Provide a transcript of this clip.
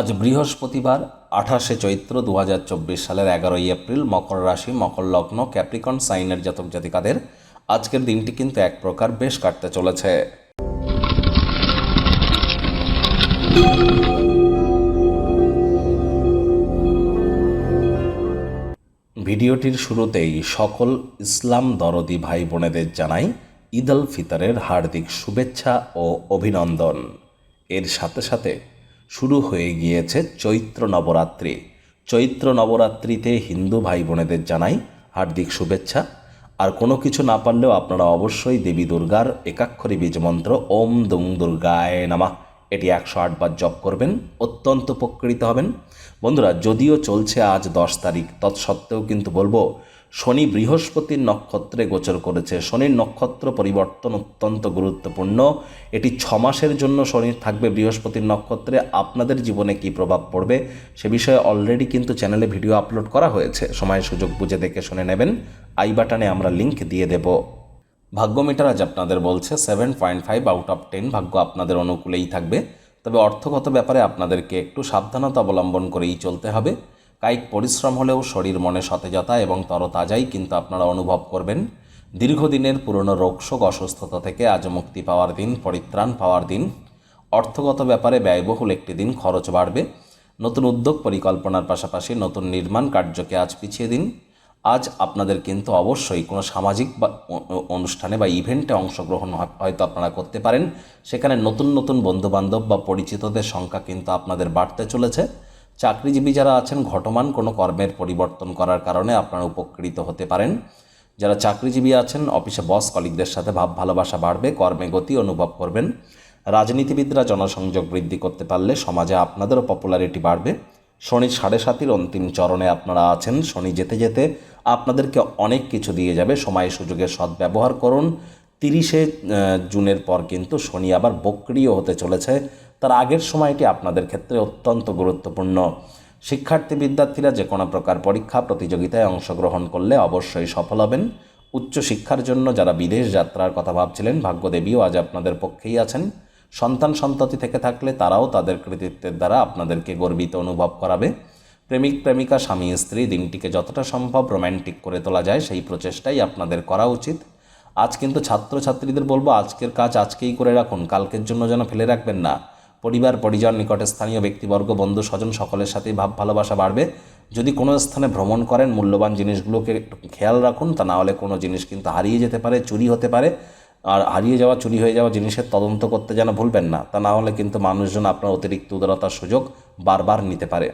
আজ বৃহস্পতিবার, আঠাশে চৈত্র দু হাজার চব্বিশ সালের এগারোই এপ্রিল, মকর রাশি, মকর লগ্ন, ক্যাপ্রিকন, সাইনের জাতক জাতিকাদের আজকের দিনটি কিন্তু এক প্রকার বেশ কাটতে চলেছে। ভিডিওটির শুরুতেই সকল ইসলাম দরদি ভাই বোনেদের জানাই ঈদ আল ফিতরের হার্দিক শুভেচ্ছা ও অভিনন্দন। এর সাথে সাথে শুরু হয়ে গিয়েছে চৈত্র নবরাত্রি। চৈত্র নবরাত্রিতে হিন্দু ভাই বোনেদের জানাই হার্দিক শুভেচ্ছা। আর কোনো কিছু না পারলেও আপনারা অবশ্যই দেবী দুর্গার একাক্ষরী বীজমন্ত্র ওম দুং দুর্গায় নামা। এটি একশো আটবার জপ করবেন, অত্যন্ত উপকৃত হবেন। বন্ধুরা, যদিও চলছে আজ দশ তারিখ, তৎসত্ত্বেও কিন্তু বলব শনি বৃহস্পতির নক্ষত্রে গোচর করেছে। শনির নক্ষত্র পরিবর্তন অত্যন্ত গুরুত্বপূর্ণ। এটি ছ মাসের জন্য শনি থাকবে বৃহস্পতির নক্ষত্রে। আপনাদের জীবনে কী প্রভাব পড়বে সে বিষয়ে অলরেডি কিন্তু চ্যানেলে ভিডিও আপলোড করা হয়েছে। সময়, সুযোগ বুঝে দেখে শুনে নেবেন। আই বাটনে আমরা লিংক দিয়ে দেব। ভাগ্য মিটার আজ আপনাদের বলছে seven point five out of ten ভাগ্য আপনাদের অনুকূলেই থাকবে। তবে অর্থগত ব্যাপারে আপনাদেরকে একটু সাবধানতা অবলম্বন করেই চলতে হবে। কায়িক পরিশ্রম হলেও শরীর মনে সতেজতা এবং তরতাজাই কিন্তু আপনারা অনুভব করবেন। দীর্ঘদিনের পুরনো রোগশোক অসুস্থতা থেকে আজ মুক্তি পাওয়ার দিন, পরিত্রাণ পাওয়ার দিন। অর্থগত ব্যাপারে ব্যয়বহুল একটি দিন খরচ বাড়বে। নতুন উদ্যোগ পরিকল্পনার পাশাপাশি নতুন নির্মাণ কার্যকে আজ পিছিয়ে দিন। আজ আপনাদের কিন্তু অবশ্যই কোনো সামাজিক বা অনুষ্ঠানে বা ইভেন্টে অংশগ্রহণ হয়তো আপনারা করতে পারেন। সেখানে নতুন নতুন বন্ধুবান্ধব বা পরিচিতদের সংখ্যা কিন্তু আপনাদের বাড়তে চলেছে। চাকরিজীবী যারা আছেন, ঘটমান কোনো কর্মের পরিবর্তন করার কারণে আপনারা উপকৃত হতে পারেন। যারা চাকরিজীবী আছেন, অফিসে বস, কলিগদের সাথে ভাব ভালোবাসা বাড়বে, কর্মে গতি অনুভব করবেন। রাজনীতিবিদরা জনসংযোগ বৃদ্ধি করতে পারলে সমাজে আপনাদেরও পপুলারিটি বাড়বে। শনি সাড়ে সাতির অন্তিম চরণে আপনারা আছেন, শনি যেতে যেতে আপনাদেরকে অনেক কিছু দিয়ে যাবে। সময়, সুযোগের সদ্ব্যবহার করুন তিরিশে জুনের পর কিন্তু শনি আবার বক্রিয় হতে চলেছে। তার আগের সময়টি আপনাদের ক্ষেত্রে অত্যন্ত গুরুত্বপূর্ণ। শিক্ষার্থী বিদ্যার্থীরা যে কোনো প্রকার পরীক্ষা, প্রতিযোগিতায় অংশগ্রহণ করলে অবশ্যই সফল হবেন। উচ্চশিক্ষার জন্য যারা বিদেশ যাত্রার কথা ভাবছিলেন, ভাগ্যদেবীও আজ আপনাদের পক্ষেই আছেন। সন্তান সন্ততি থেকে থাকলে তারাও তাদের কৃতিত্বের দ্বারা আপনাদেরকে গর্বিত অনুভব করাবে। প্রেমিক, প্রেমিকা, স্বামী, স্ত্রী, দিনটিকে যতটা সম্ভব রোম্যান্টিক করে তোলা যায়, সেই প্রচেষ্টাই আপনাদের করা উচিত। আজ কিন্তু ছাত্রছাত্রীদের বলব, আজকের কাজ আজকেই করে রাখুন, কালকের জন্য যেন ফেলে রাখবেন না। পরিবার, পরিজন নিকটে স্থানীয় ব্যক্তিবর্গ, বন্ধু, স্বজন সকলের সাথেই ভাব ভালোবাসা বাড়বে। যদি কোনো স্থানে ভ্রমণ করেন, মূল্যবান জিনিসগুলোকে খেয়াল রাখুন, তা না হলে কোনো জিনিস কিন্তু হারিয়ে যেতে পারে, চুরি হতে পারে। আর হারিয়ে যাওয়া, চুরি হয়ে যাওয়া জিনিসের তদন্ত করতে যেন ভুলবেন না, তা না হলে কিন্তু মানুষজন আপনার অতিরিক্ত উদারতার সুযোগ বারবার নিতে পারে।